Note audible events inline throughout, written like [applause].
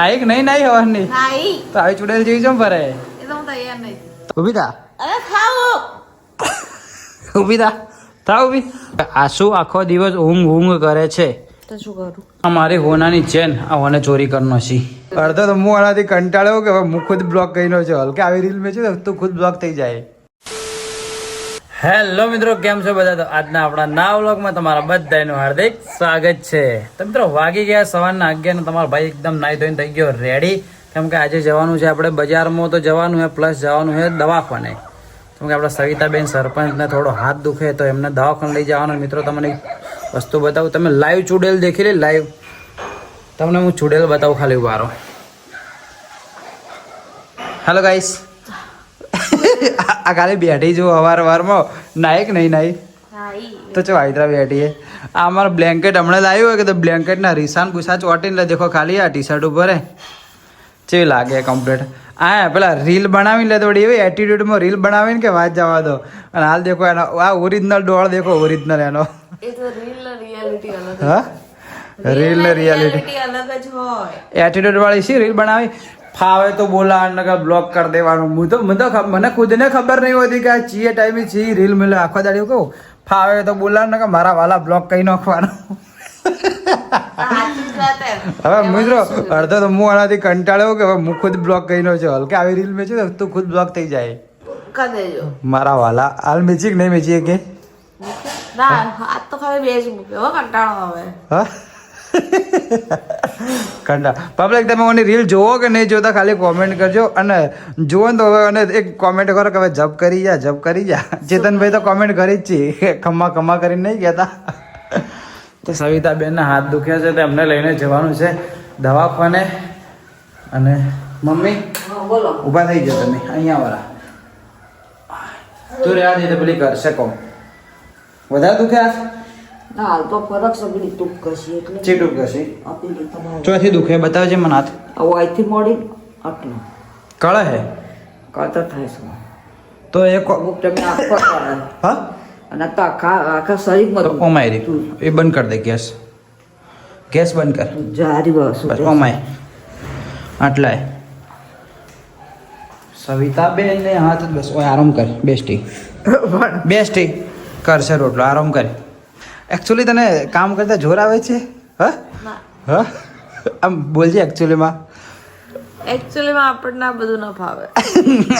નાઈ કે નહીં નાઈ હવાની? નાઈ તો આવી ચુડેલ જેવી ચમ ફરે? એ તો હું તૈયાર નહીં. ઊભી થા અરે ઊભી થા થા ઊભી આસુ આખો દિવસ ઊંઘ ઊંઘ કરે છે? તો શું કરું? આ મારી હોનાની ચેન આ હોને ચોરી કરનો છે. અડધો તો હું આનાથી કંટાળ્યો કે હવે હું ખુદ બ્લોક કરીને છે. હલકે આવી રીલ મેં છે તું ખુદ બ્લોક થઈ જાય. હેલો મિત્રો, કેમ છો બધા? તો આજના આપણા ના વ્લોગમાં તમારા બધાનું હાર્દિક સ્વાગત છે. તો મિત્રો, વાગી ગયા સવારના અગિયાર તમારો ભાઈ એકદમ નાઈ ધોઈને થઈ ગયો રેડી કેમ કે આજે જવાનું છે આપણે બજારમાં, તો જવાનું છે પ્લસ જવાનું છે દવાખાને. કેમ કે આપણા સવિતાબેન સરપંચને થોડો હાથ દુખે, તો એમને દવાખાને લઈ જવાનો. મિત્રો, તમને વસ્તુ બતાવું. તમે લાઈવ ચૂડેલ દેખી લે લાઈવ તમને હું ચૂડેલ બતાવું ખાલી ઉભારો હેલો ગાઈસ આ ખાલી બેઠી છું અવાર વારમાં નાય કે નહીં નાઈ. તો ચો હાઈદરા બેઠીએ આ અમારું બ્લેન્કેટ હમણાં લાવ્યું હોય કે તો બ્લેન્કેટના રીસાન ગુસા ચોટીને ને દેખો ખાલી આ ટી શર્ટ ઉપર ચેવી લાગે કમ્પ્લીટ આ પેલા રીલ બનાવીને લે થોડી એવી એટીટ્યુડમાં રીલ બનાવીને કે વાત જવા દો. અને હાલ દેખો એનો આ ઓરિજિનલ ડોળ દેખો ઓરિજિનલ એનો. રીલ રિયાલિટી હા? રીલ ને રિયાલિટી એટીટ્યુડ વાળી શી રીલ બનાવી? ફાવે તો બોલા નકર બ્લોક કરી દેવાનું. હું તો મને તો મને ખુદને ખબર નહીં હોતી કે આ ચીએ ટાઈમે ચી રીલ મિલે આખો દાડી કહું ફાવે તો બોલા નકર મારા વાલા બ્લોક કરી નાખવાનું. હવે મિત્રો અડધો તો હું આનાથી કંટાળ્યો કે હવે હું ખુદ બ્લોક કરીને છું. હલકે આવી રીલ મેં છે તો ખુદ બ્લોક થઈ જાય. મારા વાલા. હાલ મેચી કે નહીં મેચી કે ના આ તો ખાલી બે જ મૂક્યો કંટાળો હવે હા? કંટા પબ્લિક તમે મને રીલ જોવો કે નહીં જોતા ખાલી કોમેન્ટ કરજો અને જુઓ ને તો હવે અને એક કોમેન્ટ કરો કે હવે જપ કરી જા જપ કરી જા. ચેતનભાઈ તો કોમેન્ટ કરી જ છે. [laughs] ખમ્મા ખમ્મા કરીને નહીં કહેતા. [laughs] તો સવિતાબેનના હાથ દુખ્યા છે તો એમને લઈને જવાનું છે દવાખાને. અને મમ્મી બોલો. ઊભા થઈ જાઓ તમે અહીંયા વાળા તું રહ્યા દે તો પેલી કરશે કોમ. વધારે દુખ્યા? હાલ તો ફરક સગડી એટલે ચીટું કરશે આપેલી તમારે. ચોથી દુખે બતાવજે મને હાથ. આવું અહીંથી મોડી આટલું. કળે હે? કળતર થાય છે. તો એ અમુક તમે આખો હા? અને તો આખા આખા શરીરમાં તો ઓમાય રે. એ બંધ કર દે ગેસ. ગેસ બંધ કર. જારી બસ ઓમાય. આટલાય સવિતાબેન ને હાથ બસ ઓય આરામ કર બેસ્ટી. [laughs] બેસ્ટી. કરશે રોટલો. આરામ કર. એકચ્યુઅલી તને કામ કરતા જોર આવે છે? હા? હા? આમ બોલજે એકચ્યુઅલીમાં એકચ્યુઅલીમાં આપણને આ બધું ન ફાવે.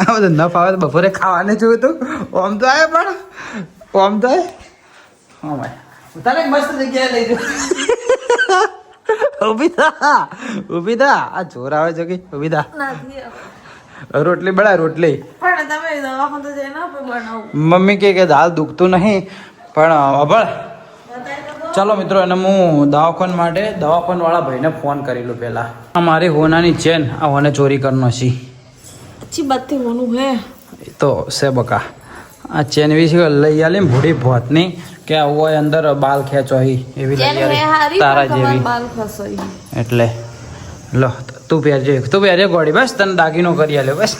આ બધું ન ફાવે તો બપોરે ખાવાને જોયું તું. ઓમ તો આવે પણ. ઓમ તો હા ભાઈ તને મસ્ત જગ્યાએ લઈ જાઉં ઊભી થા. આ જોર આવે છે કે? થા. રોટલી બળા રોટલી. પણ તમે દવાખાને તો જઈને બનાવું. મમ્મી કહે કે દાલ દુખતું નહીં. પણ અભળ ચાલો મિત્રો એને હું દવાખાન માટે દવાખાનવાળા ભાઈને ફોન કરી લઉં પહેલાં. આ મારી હોનાની ચેન આ હોને ચોરી કરનો છી. પછી બત્તી હોનું હે. તો સે બકા. આ ચેન વિશે લઈ આલી ને ભૂડી ભોતની કે આવું હોય અંદર બાલ ખેંચો એવી લઈ તારા જેવી. એટલે લો તું પહેરજે તું પહેરજે ગોળી બસ તને દાગીનો કરી આલ્યો બસ.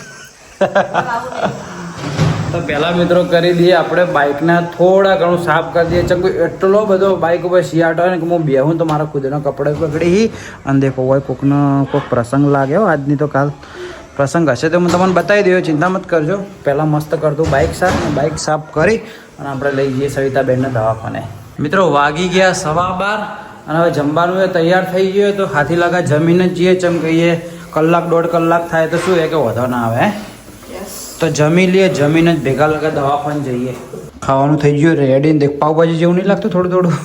તો પહેલા મિત્રો કરી દઈએ, આપણે બાઇકને થોડા ઘણું સાફ કરી દઈએ. ચંકુ, એટલો બધો બાઇક ઉપર શિયાટો હોય ને કે હું બેહું તો મારા ખુદનો કપડે પકડી અને દેખો હોય કોકનો કોઈક પ્રસંગ લાગે હો આજની તો કાલ પ્રસંગ હશે તો હું તમને બતાવી દઉં. ચિંતા મત કરજો. પહેલાં મસ્ત કરતું બાઇક સાફ બાઇક સાફ કરી અને આપણે લઈ જઈએ સવિતાબેનને દવાખાને. મિત્રો, વાગી ગયા સવા બાર અને હવે જમવાનું એ તૈયાર થઈ ગયું તો હાથી લગા જમીને જ જઈએ. ચમ કહીએ, કલાક, દોઢ કલાક થાય તો શું એ કે વધો ના આવે? તો જમી લઈએ જમીને જ ભેગા લગા દવાખાને જઈએ. ખાવાનું થઈ ગયું રેડી ને દેખ પાઉભાજી જેવું નહીં લાગતું થોડું થોડું.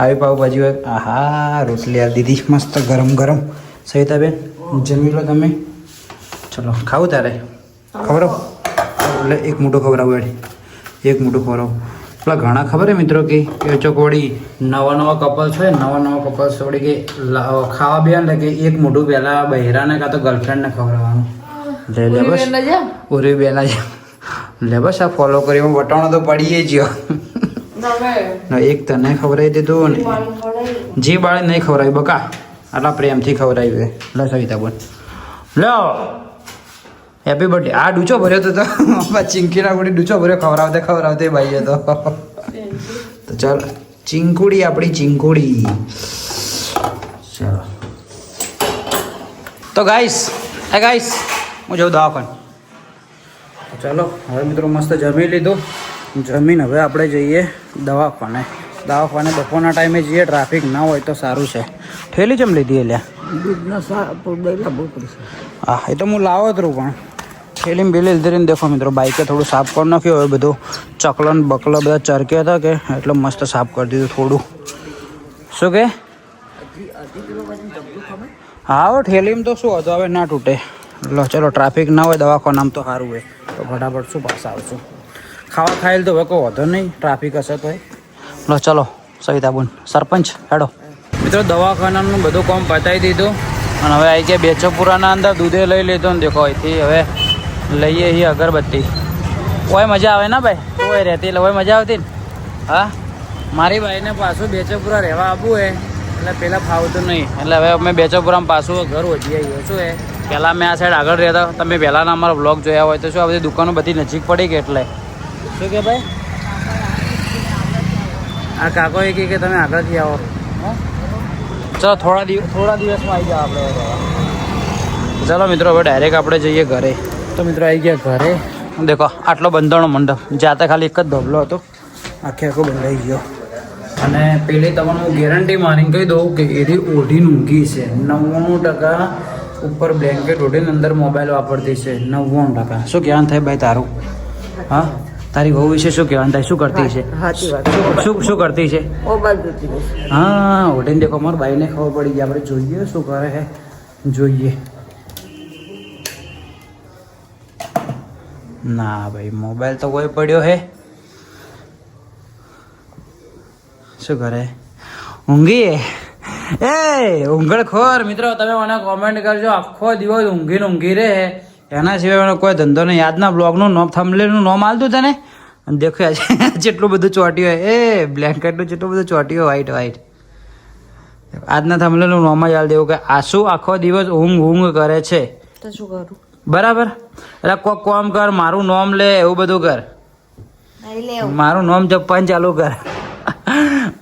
આવી પાઉભાજી હોય આહા રોટલી આ દીધી મસ્ત ગરમ ગરમ. સવિતાબેન જમી લો તમે. ચલો ખાવું તારે? ખબર એટલે એક મોટું ખવડાવું એડી. એક મોટું ખવડાવું. પેલા ઘણા ખબર હે મિત્રો કે એ ચોકવડી નવા નવા કપલ્સ હોય નવા નવા કપલ્સ વળી કે ખાવા બે ને કે એક મોઢું પહેલાં બહેરાને કાં તો ગર્લફ્રેન્ડને ખવડાવવાનું. લે લે બસ. ઉરી બેના લે બસ આ ફોલો કરી વટાણો તો પડીએ જ ને એક તને ખવડાવી દીધું ને. જે બાળે નહીં ખવડાવી બકા આટલા પ્રેમથી ખવડાવી લે સવિતા બોલ. લો હેપી બર્થડે આ ડૂચો ભર્યો તો તો ચીંકીના ગુડી ડૂચો ભર્યો ખવડાવતે ખવડાવતે ભાઈ તો. તો ચાલ ચીંકુડી આપણી ચીંકુડી ચાલો. તો ગાઈસ એ ગાઈસ હું જઉં દવાખાને. ચાલો, હવે મિત્રો મસ્ત જમી લીધું. જમીન હવે આપણે જઈએ દવાખાને. દવાખાને બપોરના ટાઈમે જઈએ, ટ્રાફિક ના હોય તો સારું છે. ઠેલી ચમ લીધી એટલે હા એ તો હું લાવો રહું પણ. ઠેલીમાં બેલી લીધી દેખો મિત્રો, બાઈકે થોડું સાફ કરી નાખ્યું, હવે બધું ચકલન બકલો બધા ચરક્યા હતા કે, એટલે મસ્ત સાફ કરી દીધું થોડું. શું કે? હો ઠેલીમાં તો શું હતું, હવે ના તૂટે. લો, ચલો ટ્રાફિક ના હોય દવાખાનામાં તો સારું હોય. તો ફટાફટ શું પાછા આવશું. ખાવા ખાયેલ તો હવે કોઈ વધો નહીં ટ્રાફિક હશે તો લો, ચલો, સવિતાબુન, સરપંચ, હેડો. મિત્રો, દવાખાનાનું બધું કામ પતાવી દીધું. અને હવે આવી ગયા બેચોપુરાના અંદર, દૂધે લઈ લીધો ને દેખો, અહીંથી હવે લઈએ એ અગરબત્તી. ઓય, મજા આવે ને ભાઈ? ઓય, રહેતી એટલે ઓય, મજા આવતી ને? હા? મારી ભાઈને પાછું બેચોપુરા રહેવા આવવું હે. એટલે પહેલાં ફાવતું નહીં. એટલે હવે અમે બેચોપુરામાં પાછું ઘર ઓછી આવીએ. શું હે? પહેલાં મેં આ સાઈડ આગળ રહેતા તમે પહેલાંના અમારા બ્લોગ જોયા હોય તો શું આ બધી દુકાનો બધી નજીક પડી ગઈ એટલે? શું કે ભાઈ? આ કાકો એ કે તમે આગળથી આવો? ચલો, થોડા દિવસ થોડા દિવસમાં આવી જાઓ આપણે ચાલો મિત્રો, હવે ડાયરેક્ટ આપણે જઈએ ઘરે. તો મિત્રો આવી ગયા ઘરે. દેખો, આટલો બંધાણો મંડપ. જાતે ખાલી એક જ ધોબલો હતો. આખે આખો બંધાઈ ગયો. અને પેલી તમને હું ગેરંટી મારીને કહી દઉં કે એની ઓઢીને ઊંઘી છે. નવ્વાણું ટકા ઉપર બ્લેન્કેટ ઓઢીને અંદર મોબાઈલ વાપરતી છે. નવ્વાણું ટકા. શું કહેવાનું થાય ભાઈ તારું? હા? તારી વહુ વિશે શું કહેવાનું થાય? શું કરતી છે? શું- શું કરતી છે. હા ઓઢીને દેખો. મારા ભાઈને ખબર પડી ગઈ. આપણે જોઈએ શું કરે છે. જોઈએ. ના ભાઈ મોબાઈલ તો કોઈ પડ્યો હે. શું કરે? ઊંઘી એ ઊંઘળ ખોર મિત્રો તમે મને કોમેન્ટ કરજો. આખો દિવસ ઊંઘીને ઊંઘી રહે. એના સિવાય મને કોઈ ધંધો નહીં. આજના બ્લોગનું નોમ થમલેનું નોમ આલતું તને. અને દેખો [laughs] જેટલું બધું ચોટ્યું હોય. એ બ્લેન્કેટનું જેટલું બધું ચોટ્યું હોય વ્હાઈટ વ્હાઈટ આજના થમલેનું નોમ જ આલ દેવું કે આસુ આખો દિવસ ઊંઘ ઊંઘ કરે છે. તો શું કરું? બરાબર? એટલે કોક કોમ કર મારું નોમ લે એવું બધું કર. મારું નોમ જપવાનું ચાલુ કર.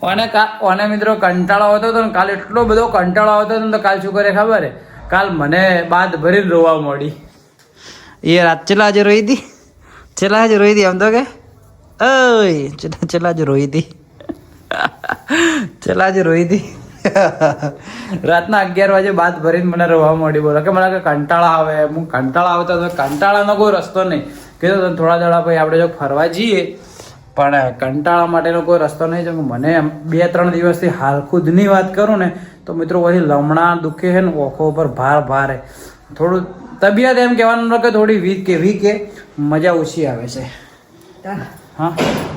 ઓને કા ઓને મિત્રો કંટાળો આવતો હતો ને કાલ એટલો બધો કંટાળો આવતો હતો ને તો કાલ શું કરે ખબર? હે કાલ મને બાદ ભરીને રોવા મળી. એ રાત ચેલા આજે રોઈ હતી? ચેલા આજે રોઈ હતી આમ તો કે? ઓય ચેલા છેલ્લા આજે રોઈ હતી. ચેલા આજે રોઈ હતી. રાતના અગિયાર વાગે બાદ ભરીને મને રોવા મળી. બોલો કે મને કંટાળા આવે હું કંટાળા આવતો હતો. કંટાળાનો કોઈ રસ્તો નહીં. કીધું થોડા દાડા પછી આપણે જો ફરવા જઈએ. પણ કંટાળા માટેનો કોઈ રસ્તો નહીં છે મને બે ત્રણ દિવસથી હાલ ખુદની વાત કરું ને, તો મિત્રો પછી લમણા દુખે છે ને, ઓખો ઉપર ભાર ભારે. થોડું તબિયત એમ કહેવાનું કે થોડી વીક કે વીક, મજા ઓછી આવે છે. હા?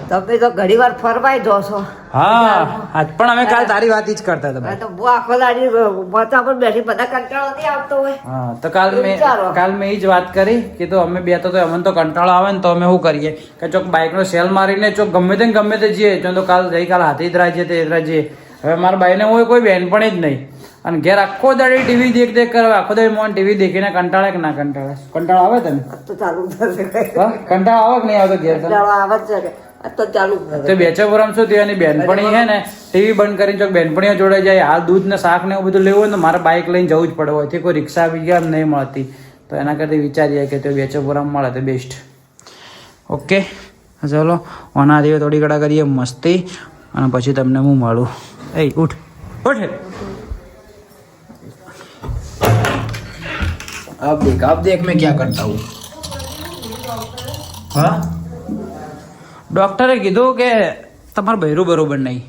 તમે તો ઘણી વાર ફરવાય દો છો. હા પણ અમે કાલ તારી વાત જ કરતા હતા. તો બહુ આખો દાડી માથા પર બેઠી બધા કંટાળો નહીં આવતો હોય. હા તો કાલ મેં કાલ મેં એ જ વાત કરી કે તો અમે બે તો અમને તો કંટાળો આવે ને તો અમે શું કરીએ? કે ચોક બાઇકનો સેલ મારીને ચોક ગમે તે ગમે તે જઈએ. તો કાલ ગઈકાલ હાથી જ રાજીએ તે રાજીએ હવે મારા બાઈને હોય કોઈ બેનપણી જ નહીં. અને ઘેર આખો દાડી ટીવી દેખ દેખ કરવા આખો દાડી મોન ટીવી દેખીને કંટાળે કે ના કંટાળે? કંટાળો આવે તને? તો ચાલુ થશે કંટાળો આવે કે નહીં આવતો ઘેર કંટાળો આવે જ છે તો ચાલુ તો બેચેપુરામ શું થયું એની બેનપણી છે ને ટીવી બંધ કરીને ચોક બેનપણીઓ જોડે જાય હાલ દૂધ ને શાક ને એવું બધું લેવું હોય ને મારે બાઇક લઈને જવું જ પડે. હોય કોઈ રિક્ષા બી ગયા નહીં મળતી. તો એના કરતાં વિચારીએ કે તે બેચેપુરામ મળે તો બેસ્ટ ઓકે? ચલો ઓના દિવસે થોડી ઘડા કરીએ મસ્તી. અને પછી તમને હું મળું. એ ઉઠ. ઉઠ. अब देख अब देख मैं क्या करता हूँ હા ડૉક્ટરે કીધું કે તમારું બહેરું બરોબર નહીં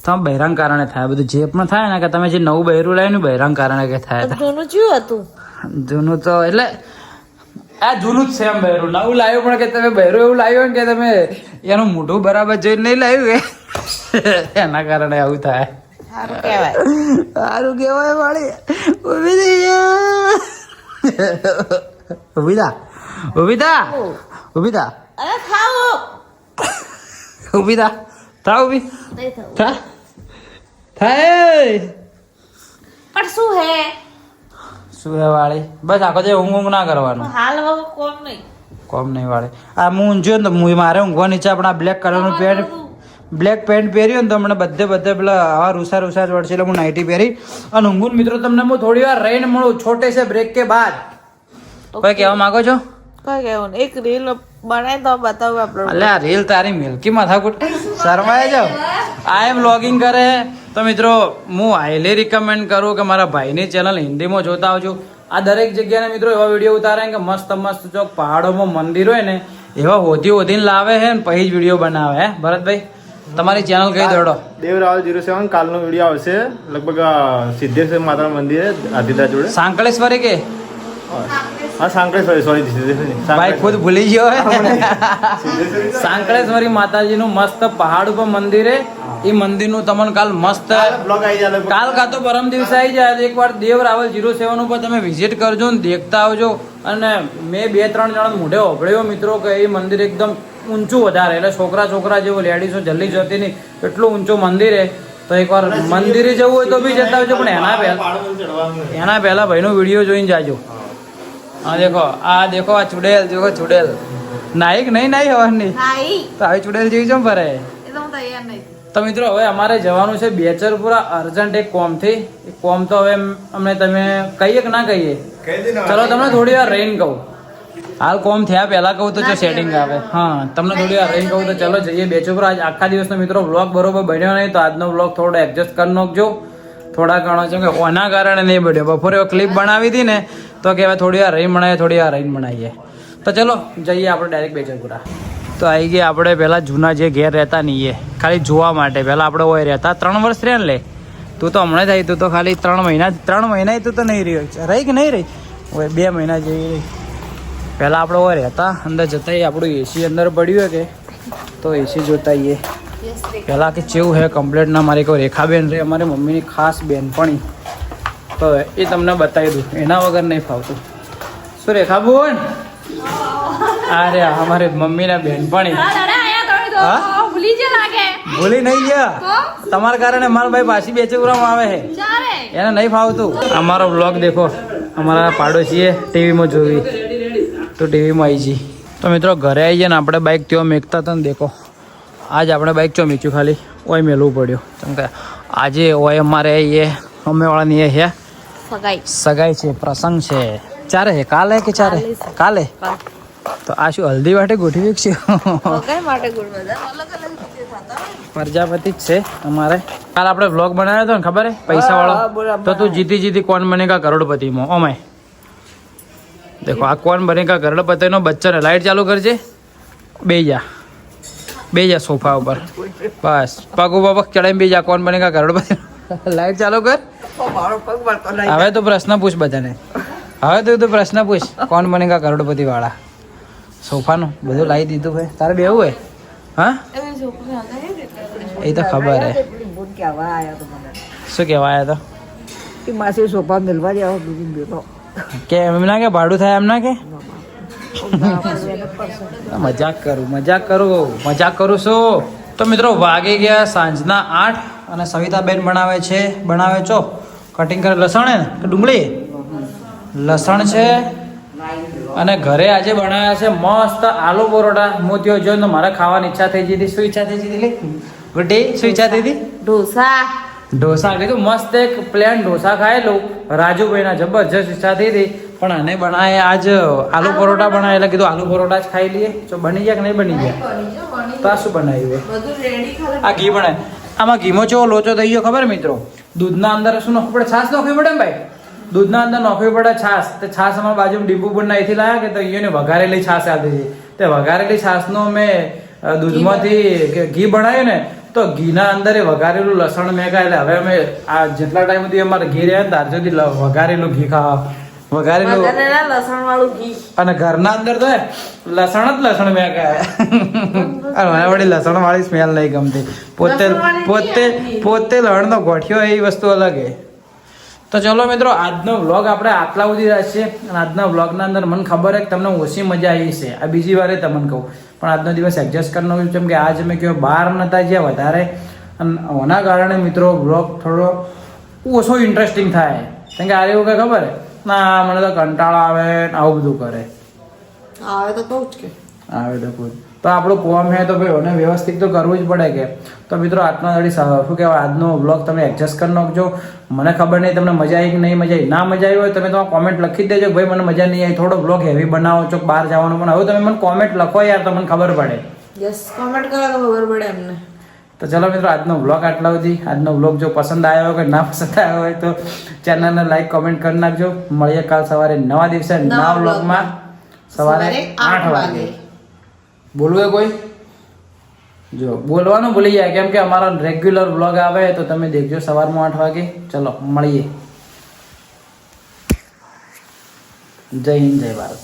તમે બહેરાંગ કારણે થાય બધું જે પણ થાય ને કે તમે જે નવું બહેરું લાવ્યું ને બહેરાંગ કારણે કે થાય થાય. જૂનું ચિયું હતું જૂનું તો એટલે આ જૂનું જ છે એમ બહેરું નવું લાવ્યું પણ કે તમે બહેરું એવું લાવ્યું ને કે તમે એનું મોઢું બરાબર જોઈને નહીં લાવ્યું કે એના કારણે આવું થાય સારું કહેવાય સારું કહેવાય વાળી ઊભી થઈ જા ઊભી થા ઊભી થા ઊભી. થા અરે ખાવો ઊભી થા. થા ઊભી થા થાય પણ શું હે? શું હે વાળી? બસ આખો જે ઊંઘ ઊંઘ ના કરવાનું. હાલ કોમ નહીં. કોમ નહીં વાળી. આ હું ઊંઘ્યો ને તો મારે ઊંઘવાની નીચે આપણા બ્લેક કલરનું પેન્ટ બ્લેક પેન્ટ પહેર્યું ને તો મને બધે બધે પેલા આવા રૂસા રૂસા જ વળશે એટલે હું નાઇટી પહેરી. અને ઊંઘું મિત્રો તમને હું થોડી વાર રહીને મળું છોટે છે બ્રેક કે બાદ. કોઈ કહેવા માંગો છો? કોઈ કહેવું એક રીલ બનાવી તો બતાવું આપણે. આ રીલ તારી મિલ્કી માથાકૂટ શરમાય જાવ આ એમ લોગિંગ કરે. તો મિત્રો હું હાઈલી રિકમેન્ડ કરું કે મારા ભાઈની ચેનલ હિન્દીમાં જોતા આવજો. આ દરેક જગ્યાના મિત્રો એવા વીડિયો ઉતારે કે મસ્ત મસ્ત ચોક પહાડોમાં મંદિર હોય ને એવા હોધી હોધીને લાવે છે ને પછી જ વીડિયો બનાવે હે. ભરતભાઈ તમારી ચેનલ કઈ દોડો દેવ રાવલ જીરો સેવન કાલનો વીડિયો આવશે. લગભગ સિદ્ધેશ્વર માતાના મંદિરે આદિતા જોડે. સાંકળેશ્વરી કે? હા સાંકળેશ્વરી સોરી ભાઈ ખુદ ભૂલી ગયો [laughs] સાંકળેશ્વરી માતાજીનું મસ્ત પહાડ ઉપર મંદિર. એ મંદિરનું તમને કાલ મસ્ત બ્લોગ આવી જાય કાલ કાં તો પરમ દિવસે આવી જાય. એક એકવાર દેવ રાવલ જીરો સેવન ઉપર તમે વિઝિટ કરજો ને દેખતા આવજો. અને મેં બે ત્રણ જણા મોઢે ઓભળ્યો મિત્રો કે એ મંદિર એકદમ ઊંચું વધારે. એટલે છોકરા છોકરા જેવું લેડીઝો જલ્દી જતી નહીં. એટલું ઊંચું મંદિર છે તો એકવાર મંદિરે જવું હોય તો બી જતા આવજો પણ એના પહેલા એના પહેલા ભાઈનો વીડિયો જોઈને જાજો. હા દેખો આ દેખો આ ચુડેલ દેખો ચુડેલ. નાઈક નહીં નાઈ હવાની. તો આવી ચુડેલ જેવી ચમ ફરે? તો હું તૈયાર નહીં. તો મિત્રો હવે અમારે જવાનું છે બેચરપુરા અર્જન્ટ એક કોમથી. થી કોમ તો હવે અમને તમે કહીએ કે ના કહીએ? ચલો તમને થોડી વાર રહીને કહું. હાલ કોમ થયા પહેલા કહું તો જો સેટિંગ આવે. હા તમને થોડી વાર રહીને કહું તો ચલો જઈએ. બેચરપુરા આજ આખા દિવસનો મિત્રો બ્લોગ બરોબર બન્યો નહીં તો આજનો બ્લોગ થોડો એડજસ્ટ કરી નાખજો. થોડા ઘણો છે કે ઓના કારણે નહીં બન્યો. બપોરે ક્લિપ બનાવી હતી ને તો કે હવે થોડી વાર રહીને બનાવીએ થોડી વાર રહીને બનાવીએ તો ચલો જઈએ આપણે ડાયરેક્ટ બેચરપુરા તો આવી ગયા આપણે પહેલાં જૂના જે ઘેર રહેતા નહીં એ. ખાલી જોવા માટે. પહેલાં આપણે હોય રહેતા. ત્રણ વર્ષ રહ્યા ને લે. તું તો હમણાં જ આવી તું તો ખાલી ત્રણ મહિના ત્રણ મહિના તું તો નહીં રહ્યો રહી કે નહીં રહી? બે મહિના જેવી રહી. પહેલા આપણે ઓય રહેતા અંદર જતા આપણું એસી અંદર પડ્યું કે? તો એસી જોતા આવીએ પહેલાં કે કેવું હે કમ્પ્લેટ ના મારી કોઈ રેખાબેન રે અમારી મમ્મીની ખાસ બેનપણી. તો એ તમને બતાવી દઉં. એના વગર નહીં ફાવતું. શું રેખા બોન? અરે અમારી મમ્મીના બેનપણી. હા? ભૂલી નહીં ગયા? તમારા કારણે મારા ભાઈ પાછી બેચેપુરામાં આવે છે એને નહીં ફાવતું. અમારો બ્લોગ દેખો. અમારા પાડોશીએ ટીવીમાં જોવી તો ટીવીમાં આવી જી તો મિત્રો ઘરે આવી જાય ને આપણે બાઇક ત્યાં મેકતા હતા ને દેખો. આજ આપણે બાઇક ચો મેચ્યું ખાલી. ઓય મેલવું પડ્યું. કેમ કે આજે ઓય અમારે એ અમેવાળાની એ હે? સગાઈ. સગાઈ છે પ્રસંગ છે. ચારે હે? કાલે કે ચારે? કાલે તો આ શું હલ્દી માટે ગોઠવી છે. પ્રજાપતિ જ છે અમારે. કાલ આપણે વ્લોગ બનાવ્યો હતો ને ખબર હે? પૈસા વાળો તો તું જીતી જીતી કોણ બનેગા કરોડપતિમાં? ઓમાય દેખો, આ બને કા કરોડપતિનો બચ્ચાને લાઈટ ચાલુ કરજે. બે જા બે જા સોફા ઉપર. બસ. પગ ઉપર પગ ચડાઈને બે જા કોણ બનેગા કરોડપતિ લાઈટ ચાલુ કર. હવે તો પ્રશ્ન પૂછ બધાને. હવે તો તું પ્રશ્ન પૂછ, કોણ બનેગા કરોડપતિ વાળા સોફાનું, બધું લાવી દીધું ભાઈ. તારે બેવું હોય? હા? એ તો ખબર હે. તો શું કહેવાય તો? કે માસી સોફા મિલવા જાવ બીજી બેઠો. કે એમ ના કે ભાડું થાય એમ ના કે? મજાક કરું મજાક કરું મજાક કરું છું. તો મિત્રો વાગી ગયા સાંજના આઠ અને સવિતાબેન બનાવે છે બનાવે છો કટિંગ કરે લસણ હે ને? કે ડુંગળી? લસણ છે. અને ઘરે આજે બનાવ્યા છે મસ્ત આલુ પરોઠા. હું ત્યાં જોઈને મારે ખાવાની ઈચ્છા થઈ જતી શું ઈચ્છા થઈ જતી ગુડ્ડી શું ઈચ્છા થઈ હતી? ઢોસા. ઢોસા કીધું મસ્ત એક પ્લેન ઢોસા ખાયેલું રાજુભાઈના જબરજસ્ત ઈચ્છા થઈ હતી પણ આને બનાવે આજ આલુ પરોઠા બનાવે. એટલે કીધું આલુ પરોઠા જ ખાઈ લઈએ. તો બની ગયા કે નહીં બની ગયા? તો આ શું બનાવ્યું આ ઘી બનાવે આમાં ઘીમો ચેવો લોચો થઈ ગયો ખબર મિત્રો? દૂધના અંદર શું નોખવું પડે? છાશ નોખવી પડે ને ભાઈ? દૂધના અંદર નોખવી પડે છાશ. તે છાશ અમારા બાજુ ડીપુ પણ અહીંથી લાયા કે તો અહીંયાની વઘારેલી છાશ આવતી હતી. તે વઘારેલી છાશનો મેં દૂધમાંથી ઘી બનાવ્યું ને તો ઘીના અંદર એ વઘારેલું લસણ મેં એટલે હવે અમે આ જેટલા ટાઈમ સુધી અમારે ઘી રહ્યા ને ત્યાર સુધી વઘારેલું ઘી ખાવા. વઘારેલું લસણ વાળું ઘી. અને ઘરના અંદર તો લસણ જ લસણ મેં કહે મને વળી લસણ વાળી સ્મેલ નહીં ગમતી. પોતે પોતે પોતે લણનો ગોઠિયો એ વસ્તુ અલગ હે. તો ચલો મિત્રો આજનો વ્લોગ આપણે આટલા સુધી રાખીએ. અને આજના વ્લોગના અંદર મને ખબર છે કે તમને ઓછી મજા આવી છે આ બીજી વારે તમને કહું. પણ આજનો દિવસ એડજસ્ટ કરવાનો કેમ કે આજ મેં કહ્યું બહાર નતા જ્યાં વધારે. અને ઓના કારણે મિત્રો વ્લોગ થોડો ઓછો ઇન્ટરેસ્ટિંગ થાય. કેમ કે આ એવું કે ખબર? ના મને તો કંટાળો આવે ને આવું બધું કરે. આવે તો કહું જ કે. આવે તો કોઈ તો આપણું કોમ હે તો ભાઈ એને વ્યવસ્થિત તો કરવું જ પડે કે. તો મિત્રો આજનો દાડી શું કહેવાય? આજનો બ્લોગ તમે એડજસ્ટ કરી નાખજો. મને ખબર નહીં તમને મજા આવી કે નહીં મજા આવી? ના મજા આવી હોય તમે તમારા કોમેન્ટ લખી દેજો ભાઈ મને મજા નહીં આવી. થોડો બ્લોગ હેવી બનાવો છો બહાર જવાનું પણ. હવે તમે મને કોમેન્ટ લખો યાર તો મને ખબર પડે. યસ કોમેન્ટ કરો તો ખબર પડે એમને. તો ચલો મિત્રો આજનો બ્લોગ આટલા સુધી આજનો બ્લોગ જો પસંદ આવ્યો હોય કે ના પસંદ આવ્યો હોય તો ચેનલને લાઈક કોમેન્ટ કરી નાખજો. મળીએ કાલ સવારે નવા દિવસે નવા બ્લોગમાં સવારે આઠ વાગે. બોલવું કોઈ? જો, બોલવાનું ભૂલી જાય. કેમ કે અમારા રેગ્યુલર બ્લોગ આવે તો તમે દેખજો સવારમાં આઠ વાગે. ચલો, મળીએ. જય હિન્દ, જય ભારત.